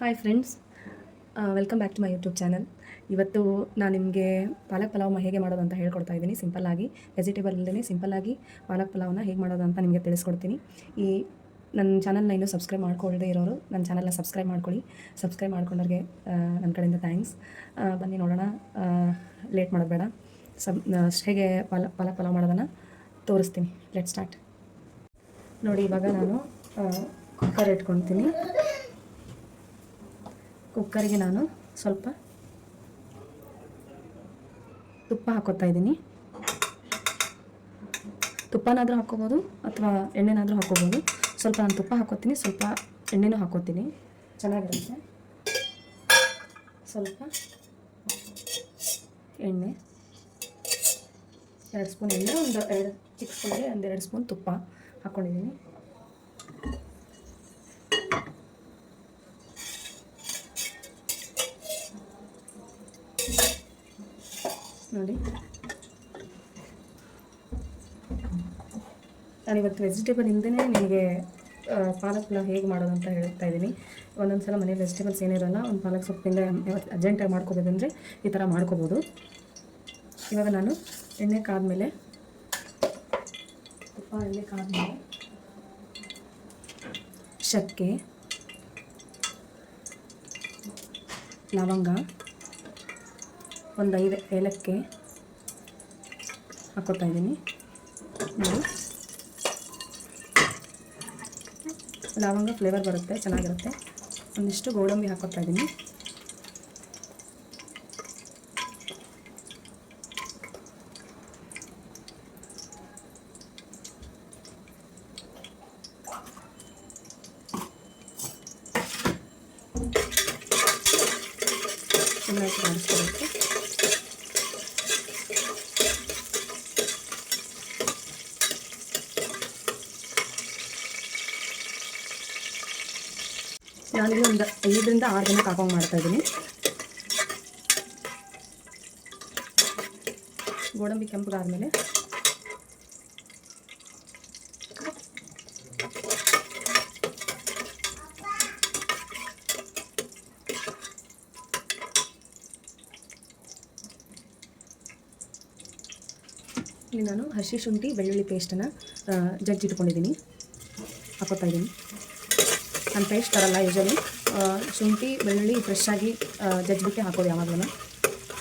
Hi friends welcome back to my YouTube channel ಇವತ್ತು ನಾನು ನಿಮಗೆ ಪಾಲಕ್ ಪಲಾವ್ ಹೇಗೆ ಮಾಡೋದು ಅಂತ ಹೇಳ್ಕೊಡ್ತಾ ಇದ್ದೀನಿ. ಸಿಂಪಲ್ಲಾಗಿ ವೆಜಿಟೇಬಲ್ ಇಲ್ಲದೇ ಸಿಂಪಲ್ಲಾಗಿ ಪಾಲಕ್ ಪಲಾವ್ನ ಹೇಗೆ ಮಾಡೋದು ಅಂತ ನಿಮಗೆ ತಿಳಿಸ್ಕೊಡ್ತೀನಿ. ಈ ನನ್ನ ಚಾನಲ್ನ ಇನ್ನೂ ಸಬ್ಸ್ಕ್ರೈಬ್ ಮಾಡ್ಕೊಳ್ಳದೆ ಇರೋರು ನನ್ನ ಚಾನಲ್ನ ಸಬ್ಸ್ಕ್ರೈಬ್ ಮಾಡ್ಕೊಳ್ಳಿ. ಸಬ್ಸ್ಕ್ರೈಬ್ ಮಾಡ್ಕೊಂಡವ್ರಿಗೆ ನನ್ನ ಕಡೆಯಿಂದ ಥ್ಯಾಂಕ್ಸ್ ಬನ್ನಿ ನೋಡೋಣ. ಲೇಟ್ ಮಾಡೋದು ಬೇಡ. ಸಬ್ ಹೇಗೆ ಪಾಲ, ಪಾಲಕ್ ಪಲಾವ್ ಮಾಡೋದನ್ನು ತೋರಿಸ್ತೀನಿ. ಲೆಟ್ ಸ್ಟಾರ್ಟ್ ನೋಡಿ, ಇವಾಗ ನಾನು ಕುಕ್ಕರ್ ಇಟ್ಕೊಳ್ತೀನಿ ಕುಕ್ಕರಿಗೆ ನಾನು ಸ್ವಲ್ಪ ತುಪ್ಪ ಹಾಕೋತಾ ಇದ್ದೀನಿ. ತುಪ್ಪನಾದರೂ ಹಾಕೋಬೋದು ಅಥವಾ ಎಣ್ಣೆನಾದರೂ ಹಾಕೋಬೋದು. ಸ್ವಲ್ಪ ನಾನು ತುಪ್ಪ ಹಾಕೋತೀನಿ, ಸ್ವಲ್ಪ ಎಣ್ಣೆನೂ ಹಾಕೋತೀನಿ. ಚೆನ್ನಾಗಿರುತ್ತೆ. ಸ್ವಲ್ಪ ಎಣ್ಣೆ, ಎರಡು ಸ್ಪೂನ್ ಎಣ್ಣೆ, ಒಂದು ಎರಡು ಚಿಕ್ಕ ಸ್ಪೂನ್ಗೆ ಒಂದು ಎರಡು ಸ್ಪೂನ್ ತುಪ್ಪ ಹಾಕ್ಕೊಂಡಿದ್ದೀನಿ ನೋಡಿ. ನಾನಿವತ್ತು ವೆಜಿಟೇಬಲ್ ಇಲ್ಲದೇ ನಿಮಗೆ ಆ, ಪಾಲಕ್ ಪಲಾವ್ ಹೇಗೆ ಮಾಡೋದು ಅಂತ ಹೇಳ್ತಾ ಇದ್ದೀನಿ. ಒಂದೊಂದು ಸಲ ಮನೇಲಿ ವೆಜಿಟೇಬಲ್ಸ್ ಏನಿರೋಲ್ಲ ಒಂದು ಪಾಲಕ್ ಸೊಪ್ಪಿಂದ ಇವತ್ತು ಅರ್ಜೆಂಟಾಗಿ ಮಾಡ್ಕೋಬೇಕಂದ್ರೆ ಈ ಥರ ಮಾಡ್ಕೋಬೋದು. ಇವಾಗ ನಾನು ಎಣ್ಣೆ ಕಾದ್ಮೇಲೆ ತುಪ್ಪ ಎಣ್ಣೆ ಕಾದ್ಮೇಲೆ ಶಕ್ಕೆ ಲವಂಗ ಒಂದು ಐದು ಏಲಕ್ಕಿ ಹಾಕೋತಾ ಇದ್ದೀನಿ ನೋಡಿ. ಲವಂಗ ಫ್ಲೇವರ್ ಬರುತ್ತೆ, ಚೆನ್ನಾಗಿರುತ್ತೆ. ಒಂದಿಷ್ಟು ಗೋಡಂಬಿ ಹಾಕೋತಾ ಇದ್ದೀನಿ ಚೆನ್ನಾಗಿ ಕಾಣಿಸ್ಕೊಬೇಕು ನಾನಿಲ್ಲಿ ಒಂದು ಐದರಿಂದ ಆರು ಹಾಕೊಂಡು ಮಾಡ್ತಾ ಇದ್ದೀನಿ. ಗೋಡಂಬಿ ಕೆಂಪಗಾದ್ಮೇಲೆ. ಇಲ್ಲಿ ನಾನು ಹಸಿ ಶುಂಠಿ, ಬೆಳ್ಳುಳ್ಳಿ ಪೇಸ್ಟನ್ನು ಜಜ್ಜಿಟ್ಕೊಂಡಿದ್ದೀನಿ. ಹಾಕೋತಾ ಇದ್ದೀನಿ. ನಾನು ಪೇಸ್ಟ್ ತರಲ್ಲ ಯೂಶಲಿ ಶುಂಠಿ, ಬೆಳ್ಳುಳ್ಳಿ ಫ್ರೆಶ್ ಆಗಿ ಜಜ್ಜಿಬಿಟ್ಟು ಹಾಕೋದು ಯಾವಾಗಲೂ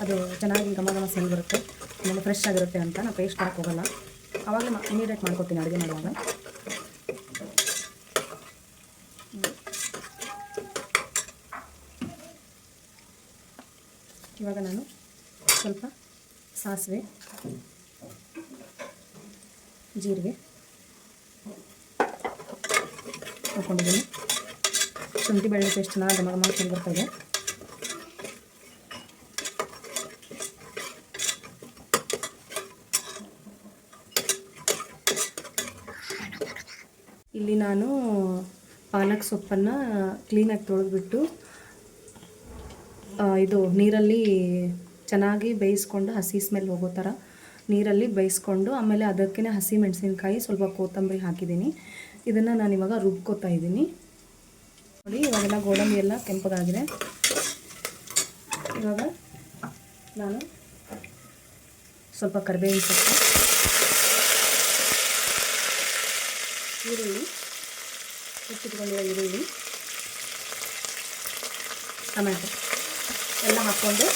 ಅದು ಚೆನ್ನಾಗಿ ಘಮ ಘಮ ಸ್ಮೆಲ್ ಬರುತ್ತೆ. ಆಮೇಲೆ ಫ್ರೆಶ್ ಆಗಿರುತ್ತೆ ಅಂತ ನಾನು ಪೇಸ್ಟ್ ಹಾಕೋಗಲ್ಲ ಆವಾಗಲೇ ಇಮಿಡಿಯೇಟ್ ಮಾಡ್ಕೊತೀನಿ ಅಡುಗೆ ಮಾಡುವಾಗ. ಇವಾಗ ನಾನು ಸ್ವಲ್ಪ ಸಾಸಿವೆ, ಜೀರಿಗೆ ಹಾಕ್ಕೊಂಡಿದ್ದೀನಿ ಶುಂಠಿ ಬೆಳ್ಳುಳ್ಳಿ ಪೇಸ್ಟ್ ಚೆನ್ನಾಗಿ ಘಮ ಮಾಡ್ಕೊಂಡು ಬರ್ತದೆ ಇಲ್ಲಿ ನಾನು ಪಾಲಕ್ ಸೊಪ್ಪನ್ನು ಕ್ಲೀನಾಗಿ ತೊಳೆದ್ಬಿಟ್ಟು ಇದು ನೀರಲ್ಲಿ ಚೆನ್ನಾಗಿ ಬೇಯಿಸ್ಕೊಂಡು ಹಸಿ ಸ್ಮೆಲ್ ಹೋಗೋ ಥರ ನೀರಲ್ಲಿ ಬೇಯಿಸ್ಕೊಂಡು ಆಮೇಲೆ ಅದಕ್ಕೇ ಹಸಿ ಮೆಣಸಿನ್ಕಾಯಿ ಸ್ವಲ್ಪ ಕೊತ್ತಂಬರಿ ಹಾಕಿದ್ದೀನಿ. ಇದನ್ನು ನಾನು ಇವಾಗ ರುಬ್ಕೋತಾ ಇದ್ದೀನಿ. ನೋಡಿ, ಇವಾಗೆಲ್ಲ ಗೋಡಂಬಿ ಎಲ್ಲ ಕೆಂಪಗಾಗಿದೆ. ಇವಾಗ ನಾನು ಸ್ವಲ್ಪ ಕರಿಬೇವಿನ ಸೊಪ್ಪು, ಈರುಳ್ಳಿ ಹೆಚ್ಚಿಟ್ಕೊಂಡಿರೋ ಈರುಳ್ಳಿ ಟೊಮ್ಯಾಟೊ ಎಲ್ಲ ಹಾಕ್ಕೊಂಡು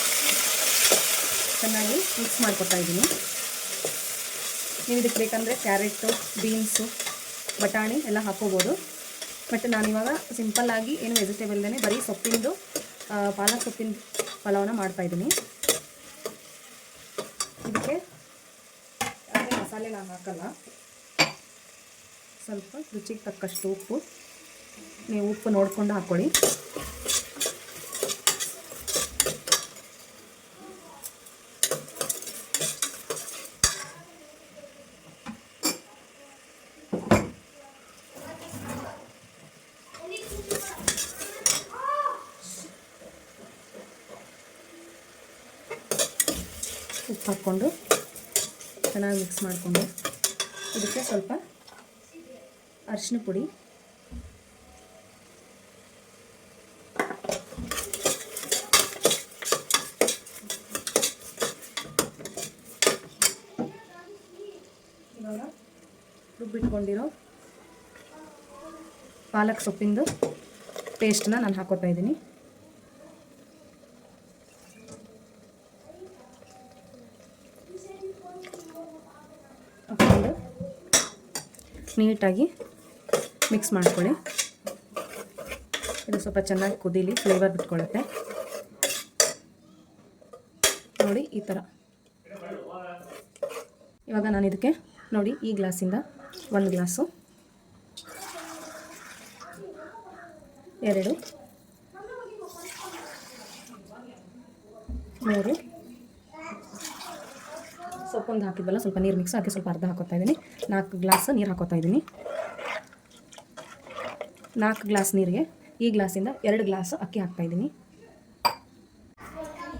ಚೆನ್ನಾಗಿ ಮಿಕ್ಸ್ ಮಾಡ್ಕೊತಾ ಇದ್ದೀನಿ. ನೀವು ಇದಕ್ಕೆ ಬೇಕಂದರೆ ಕ್ಯಾರೆಟು, ಬೀನ್ಸು, ಬಟಾಣಿ ಎಲ್ಲ ಹಾಕ್ಕೋಬೋದು. ಬಟ್ ನಾನಿವಾಗ ಸಿಂಪಲ್ಲಾಗಿ ಏನು ವೆಜಿಟೇಬಲ್ದೇ ಬರೀ ಸೊಪ್ಪಿಂದು ಪಾಲಕ್ ಸೊಪ್ಪಿನ ಪಲಾವನ್ನ ಮಾಡ್ತಾಯಿದ್ದೀನಿ ಇದಕ್ಕೆ ಯಾವುದೇ ಮಸಾಲೆ ನಾನು ಹಾಕಲ್ಲ. ಸ್ವಲ್ಪ ರುಚಿಗೆ ತಕ್ಕಷ್ಟು ಉಪ್ಪು. ನೀವು ಉಪ್ಪು ನೋಡಿಕೊಂಡು ಹಾಕ್ಕೊಳ್ಳಿ ಉಪ್ಪು ಹಾಕ್ಕೊಂಡು ಚೆನ್ನಾಗಿ ಮಿಕ್ಸ್ ಮಾಡಿಕೊಂಡು ಇದಕ್ಕೆ ಸ್ವಲ್ಪ ಅರಿಶಿನ ಪುಡಿ ರುಬ್ಬಿಟ್ಕೊಂಡಿರೋ ಪಾಲಕ್ ಸೊಪ್ಪಿಂದು ಪೇಸ್ಟನ್ನ ನಾನು ಹಾಕ್ಕೊತಾ ಇದ್ದೀನಿ ಹಾಕ್ಕೊಂಡು ನೀಟಾಗಿ ಮಿಕ್ಸ್ ಮಾಡ್ಕೊಳ್ಳಿ. ಇದು ಸ್ವಲ್ಪ ಚೆನ್ನಾಗಿ ಕುದೀಲಿ ಫ್ಲೇವರ್ ಬಿಟ್ಕೊಳ್ಳುತ್ತೆ. ನೋಡಿ, ಈ ಥರ. ಇವಾಗ ನಾನು ಇದಕ್ಕೆ ನೋಡಿ, ಈ ಗ್ಲಾಸಿಂದ ಒಂದು ಗ್ಲಾಸು ಎರಡು, ಮೂರು ಸೊಪ್ಪೊಂದು ಹಾಕಿದ್ವಲ್ಲ, ಸ್ವಲ್ಪ ನೀರು ಮಿಕ್ಸ್ ಹಾಕಿ ಸ್ವಲ್ಪ ಅರ್ಧ ಹಾಕೋತಾ ಇದ್ದೀನಿ ನಾಲ್ಕು ಗ್ಲಾಸ್ ನೀರು ಹಾಕೋತಾ ಇದ್ದೀನಿ ನಾಲ್ಕು ಗ್ಲಾಸ್ ನೀರಿಗೆ, ಈ ಗ್ಲಾಸಿಂದ ಎರಡು ಗ್ಲಾಸ್ ಅಕ್ಕಿ ಹಾಕ್ತಾ ಇದ್ದೀನಿ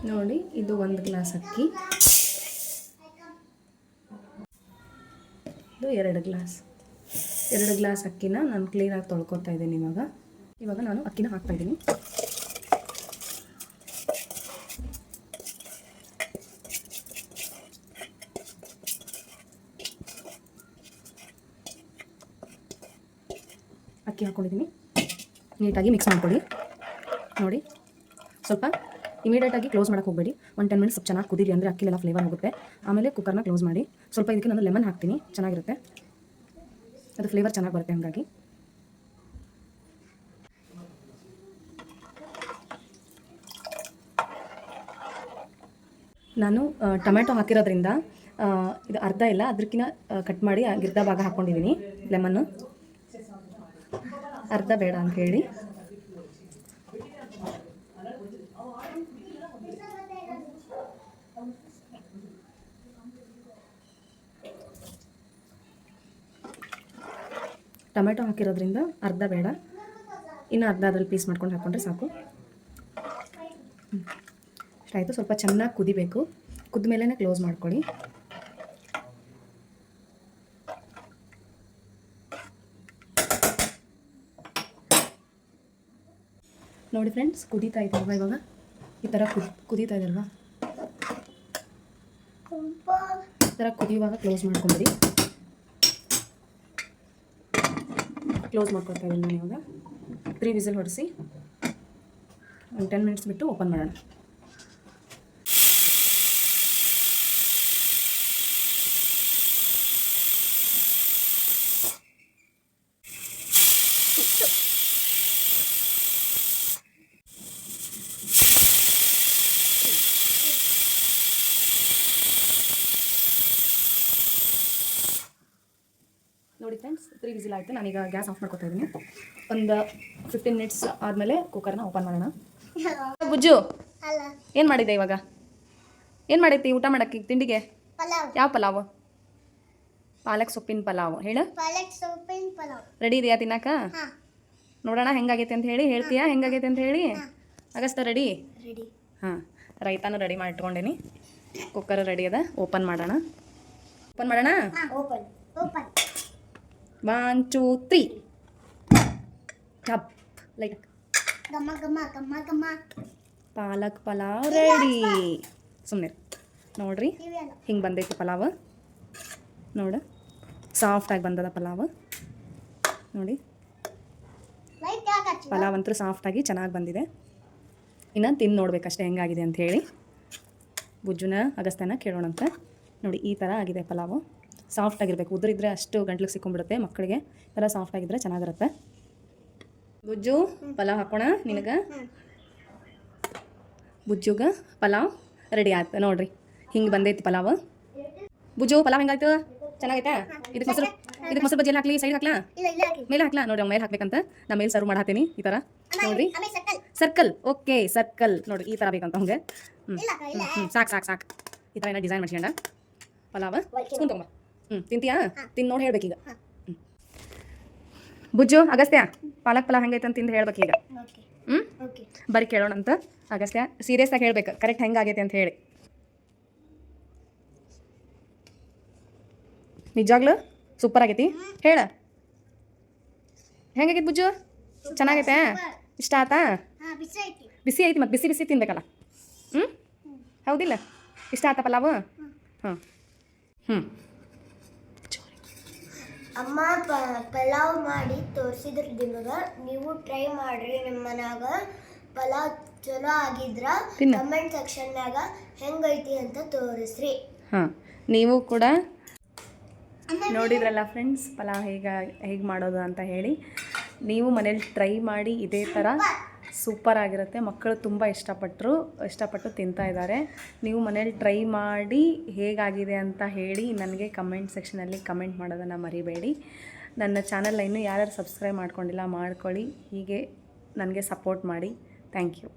ನೋಡಿ, ಇದು ಒಂದು ಗ್ಲಾಸ್ ಅಕ್ಕಿ. ಇದು ಎರಡು ಗ್ಲಾಸ್. ಎರಡು ಗ್ಲಾಸ್ ಅಕ್ಕಿನ ನಾನು ಕ್ಲೀನಾಗಿ ತೊಳ್ಕೊತಾ ಇದ್ದೀನಿ ಇವಾಗ. ಇವಾಗ ನಾನು ಅಕ್ಕಿನ ಹಾಕ್ತಾ ಅಕ್ಕಿ ಹಾಕ್ಕೊಂಡಿದ್ದೀನಿ ನೀಟಾಗಿ ಮಿಕ್ಸ್ ಮಾಡ್ಕೊಳ್ಳಿ. ನೋಡಿ, ಸ್ವಲ್ಪ ಇಮಿಡಿಯೇಟಾಗಿ ಕ್ಲೋಸ್ ಮಾಡೋಕೆ ಹೋಗಬೇಡಿ. ಒಂದು ಟೆನ್ ಮಿನಿಟ್ಸ್ ಸ್ವಲ್ಪ ಚೆನ್ನಾಗಿ ಕುದೀರಿ ಅಂದರೆ ಅಕ್ಕಿಲೆಲ್ಲ ಫ್ಲೇವರ್ ಹೋಗುತ್ತೆ. ಆಮೇಲೆ ಕುಕ್ಕರ್ನ ಕ್ಲೋಸ್ ಮಾಡಿ, ಸ್ವಲ್ಪ ಇದಕ್ಕೆ ನಾನು ಲೆಮನ್ ಹಾಕ್ತೀನಿ. ಚೆನ್ನಾಗಿರುತ್ತೆ. ಅದು ಫ್ಲೇವರ್ ಚೆನ್ನಾಗಿ ಬರುತ್ತೆ ಹಾಗಾಗಿ. ನಾನು ಟೊಮೆಟೊ ಹಾಕಿರೋದ್ರಿಂದ ಇದು ಅರ್ಧ ಇಲ್ಲ ಅದಕ್ಕಿಂತ ಕಟ್ ಮಾಡಿ ಗಿರ್ದ ಭಾಗ ಹಾಕ್ಕೊಂಡಿದ್ದೀನಿ ಲೆಮನ್ನು ಅರ್ಧ ಬೇಡ ಅಂತ ಹೇಳಿ. ಟೊಮೆಟೊ ಹಾಕಿರೋದ್ರಿಂದ ಅರ್ಧ ಬೇಡ. ಇನ್ನು ಅರ್ಧ ಅದ್ರಲ್ಲಿ ಪೀಸ್ ಮಾಡ್ಕೊಂಡು ಹಾಕ್ಕೊಂಡ್ರೆ ಸಾಕು. ಇಷ್ಟಾಯಿತು ಸ್ವಲ್ಪ ಚೆನ್ನಾಗಿ ಕುದಿಬೇಕು. ಕುದ್ದ ಮೇಲೇ ಕ್ಲೋಸ್ ಮಾಡ್ಕೊಳ್ಳಿ. ನೋಡಿ ಫ್ರೆಂಡ್ಸ್ ಕುದೀತಾ ಇದೆ ಅಲ್ವಾ ಇವಾಗ? ಈ ಥರ ಕುದ್, ಕುದೀತಾ ಇದೆ ಅಲ್ವಾ ಈ ಥರ ಕುದಿಯುವಾಗ ಕ್ಲೋಸ್ ಮಾಡ್ಕೊಂಬಿಡಿ. ಕ್ಲೋಸ್ ಮಾಡ್ಕೊಳ್ತಾ ಇದ್ದೀನಿ ನಾನು ಇವಾಗ. ತ್ರೀ ವಿಸಿಲ್ ಹೊಡಿಸಿ, ಒಂದು ಟೆನ್ ಮಿನಿಟ್ಸ್ ಬಿಟ್ಟು ಓಪನ್ ಮಾಡೋಣ. ಫ್ರೆಂಡ್ಸ್ ತ್ರೀ ವಿಸಿಲ್ ಆಯಿತು ನಾನೀಗ ಗ್ಯಾಸ್ ಆಫ್ ಮಾಡ್ಕೊತಾ ಇದ್ದೀನಿ. ಒಂದು ಫಿಫ್ಟೀನ್ ಮಿನಿಟ್ಸ್ ಆದಮೇಲೆ ಕುಕ್ಕರ್ನ ಓಪನ್ ಮಾಡೋಣ. ಬುಜ್ಜು ಏನು ಮಾಡಿದೆ ಇವಾಗ? ಏನು ಮಾಡೈತಿ ಊಟ ಮಾಡಕ್ಕೆ ತಿಂಡಿಗೆ? ಯಾವ ಪಲಾವ್? ಪಾಲಕ್ ಸೊಪ್ಪಿನ ಪಲಾವ್. ಹೇಳು. ರೆಡಿ ಇದೆಯಾ ತಿನ್ನಕ? ನೋಡೋಣ ಹೆಂಗಾಗೈತೆ ಅಂತ ಹೇಳಿ. ಹೇಳ್ತೀಯಾ? ಹೆಂಗಾಗೈತೆ ಅಂತ ಹೇಳಿ? ಆಗಸ್ತ ರೆಡಿ ಹಾಂ. ರೈತಾನು ರೆಡಿ ಮಾಡಿ ಇಟ್ಕೊಂಡೇನಿ ಕುಕ್ಕರ್ ರೆಡಿ ಅದ. ಓಪನ್ ಮಾಡೋಣ. ಓಪನ್ ಮಾಡೋಣ? Open open one two three cup like ಗಮ್ಮ ಗಮ್ಮ ಗಮ್ಮ ಗಮ್ಮ ಪಾಲಕ್ ಪಲಾವ್ ರೆಡಿ ಸುಮ್ಮನೆ ನೋಡ್ರಿ. ಹಿಂಗೆ ಬಂದೈತಿ ಪಲಾವ್. ನೋಡು. ಸಾಫ್ಟಾಗಿ ಬಂದದ ಪಲಾವ್. ನೋಡಿ. ಪಲಾವ್ ಅಂತೂ ಸಾಫ್ಟಾಗಿ ಚೆನ್ನಾಗಿ ಬಂದಿದೆ. ಇನ್ನು ತಿಂದು ನೋಡ್ಬೇಕಷ್ಟೇ ಹೆಂಗಾಗಿದೆ ಅಂತ ಹೇಳಿ. ಬುಜ್ಜುನ ಅಗಸ್ತ್ಯನ ಕೇಳೋಣಂತ. ನೋಡಿ ಈ ಥರ ಆಗಿದೆ ಪಲಾವು. ಸಾಫ್ಟಾಗಿರ್ಬೇಕು ಉದುರಿದ್ರೆ ಅಷ್ಟು ಗಂಟ್ಲಿಗೆ ಸಿಕ್ಕೊಂಡ್ಬಿಡುತ್ತೆ ಮಕ್ಕಳಿಗೆ. ಎಲ್ಲ ಸಾಫ್ಟ್ ಆಗಿದ್ರೆ ಚೆನ್ನಾಗಿರುತ್ತೆ. ಬುಜ್ಜು ಪಲಾವ್ ಹಾಕೋಣ ನಿನಗೆ? ಬುಜ್ಜುಗೆ ಪಲಾವ್ ರೆಡಿ ಆಯ್ತು. ನೋಡ್ರಿ ಹಿಂಗೆ ಬಂದೈತಿ ಪಲಾವ್. ಬುಜ್ಜು ಪಲಾವ್ ಹೆಂಗಾಯ್ತು? ಚೆನ್ನಾಗೈತಾ? ಇದಕ್ಕೆ ಮೊಸರು ಇದಕ್ಕೆ ಮೊಸರು ಬಜ್ಜಿ ಹಾಕ್ಲಿ? ಸೈಡ್ ಹಾಕ್ಲಾ? ಮೇಲೆ ಹಾಕ್ಲಾ? ನೋಡಿ ಮೇಲೆ ಹಾಕ್ಬೇಕಂತ. ನಾ ಮೇಲೆ ಸರ್ವ್ ಮಾಡಾತೀನಿ ಈ ಥರ. ನೋಡ್ರಿ. ಸರ್ಕಲ್ ಓಕೆ ಸರ್ಕಲ್ ನೋಡಿ ಈ ಥರ ಬೇಕಂತ ಹಂಗೆ ಹ್ಞೂ ಹ್ಞೂ ಸಾಕು ಸಾಕು ಸಾಕು. ಈ ಥರ ಏನೋ ಡಿಸೈನ್ ಮಾಡ್ಸ್ಕೊಂಡ? ಪಲಾವ್. ಸ್ಪೂನ್ ತಗೊಂಬ. ಹ್ಞೂ ತಿಂತೀಯಾ? ತಿಂದು ನೋಡಿ ಹೇಳ್ಬೇಕೀಗ ಹ್ಞೂ ಬುಜ್ಜು ಅಗಸ್ತ್ಯ ಪಾಲಕ್ ಪಲಾವ್ ಹೆಂಗೈತೆ ಅಂತ ತಿಂದು ಹೇಳ್ಬೇಕೀಗ ಹ್ಞೂ ಬರೀ ಕೇಳೋಣ ಅಂತ. ಅಗಸ್ತ್ಯ ಸೀರಿಯಸ್ ಆಗಿ ಹೇಳ್ಬೇಕು. ಕರೆಕ್ಟ್ ಹೆಂಗಾಗೈತೆ ಅಂತ ಹೇಳಿ. ನಿಜಾಗ್ಲು? ಸೂಪರ್ ಆಗೈತಿ? ಹೇಳ. ಹೆಂಗಾಗೈತಿ ಬುಜ್ಜು? ಚೆನ್ನಾಗೈತೆ? ಇಷ್ಟ ಆತಾ? ಬಿಸಿ ಐತಿ ಮತ್ತೆ ಐತಿ ಮತ್ತು ಬಿಸಿ ಬಿಸಿ ತಿನ್ಬೇಕಲ್ಲ. ಹ್ಞೂ ಹೌದಿಲ್ಲ? ಇಷ್ಟ ಆತ ಪಲಾವು? ಹಾಂ ಹ್ಞೂ ಅಮ್ಮ ಪ- ಪಲಾವ್ ಮಾಡಿ ತೋರಿಸಿದ್ರು ನಿಮಗೆ ನೀವು ಟ್ರೈ ಮಾಡ್ರಿ ನಿಮ್ಮ ಮನ್ಯಾಗ. ಪಲಾವ್ ಚಲೋ ಆಗಿದ್ರ ತಿನ್ನು. ಕಮೆಂಟ್ ಸೆಕ್ಷನ್ನಾಗ ಹೆಂಗೈತಿ ಅಂತ ತೋರಿಸ್ರಿ. ಹಾಂ ನೀವು ಕೂಡ ನೋಡಿದ್ರಲ್ಲ ಫ್ರೆಂಡ್ಸ್ ಪಲಾವ್ ಹೇಗೆ ಹೇಗೆ ಮಾಡೋದು ಅಂತ ಹೇಳಿ. ನೀವು ಮನೇಲಿ ಟ್ರೈ ಮಾಡಿ ಇದೇ ಥರ ಸೂಪರ್ ಆಗಿರುತ್ತೆ. ಮಕ್ಕಳು ತುಂಬ ಇಷ್ಟಪಟ್ಟರು ಇಷ್ಟಪಟ್ಟು ತಿಂತಾ ಇದ್ದಾರೆ. ನೀವು ಮನೇಲಿ ಟ್ರೈ ಮಾಡಿ ಹೇಗಾಗಿದೆ ಅಂತ ಹೇಳಿ ನನಗೆ ಕಮೆಂಟ್ ಸೆಕ್ಷನಲ್ಲಿ ಕಮೆಂಟ್ ಮಾಡೋದನ್ನು ಮರಿಬೇಡಿ. ನನ್ನ ಚಾನಲ್ನ ಇನ್ನೂ ಯಾರ್ಯಾರು ಸಬ್ಸ್ಕ್ರೈಬ್ ಮಾಡ್ಕೊಂಡಿಲ್ಲ ಮಾಡ್ಕೊಳ್ಳಿ. ಹೀಗೆ ನನಗೆ ಸಪೋರ್ಟ್ ಮಾಡಿ. Thank you.